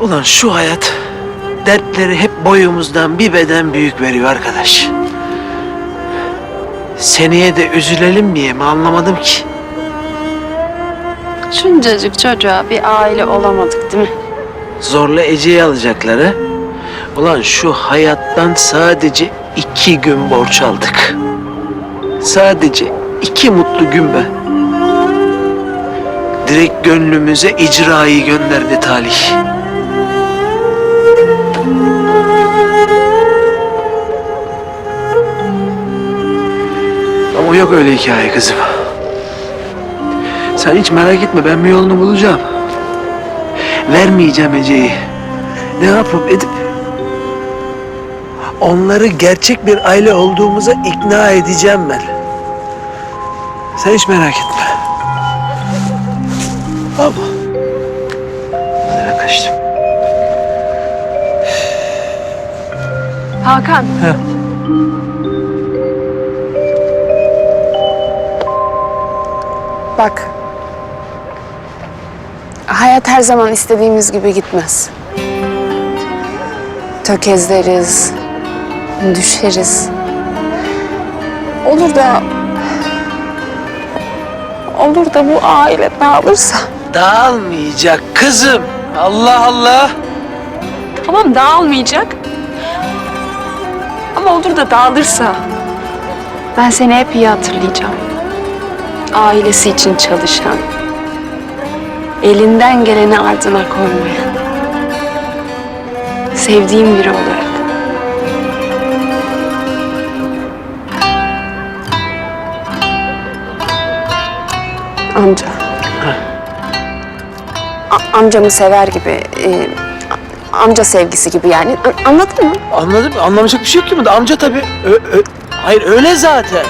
Ulan şu hayat dertleri hep boyumuzdan bir beden büyük veriyor arkadaş. Seneye de üzülelim diye mi anlamadım ki. Şuncacık çocuğa bir aile olamadık değil mi? Zorla Ece'yi alacakları. Ulan şu hayattan sadece iki gün borç aldık. Sadece iki mutlu gün be. Direkt gönlümüze icrayı gönderdi talih. Yok öyle hikaye kızım. Sen hiç merak etme ben bir yolunu bulacağım. Vermeyeceğim Ece'yi. Ne yapıp edip onları gerçek bir aile olduğumuza ikna edeceğim ben. Sen hiç merak etme. Ama nereye kaçtım? Hakan. He. Bak. Hayat her zaman istediğimiz gibi gitmez. Tökezleriz, düşeriz. Olur da... Olur da bu aile dağılırsa. Dağılmayacak kızım. Allah Allah. Tamam dağılmayacak. Ama olur da dağılırsa. Ben seni hep iyi hatırlayacağım. Ailesi için çalışan. Elinden geleni ardına koymayan. Sevdiğim biri olarak. Amca. A- amcamı sever gibi, e, a- amca sevgisi gibi yani. A- anladın mı? Anladım. Anlamayacak bir şey yok ki bunda. Amca tabii. Ö- ö- Hayır öyle zaten.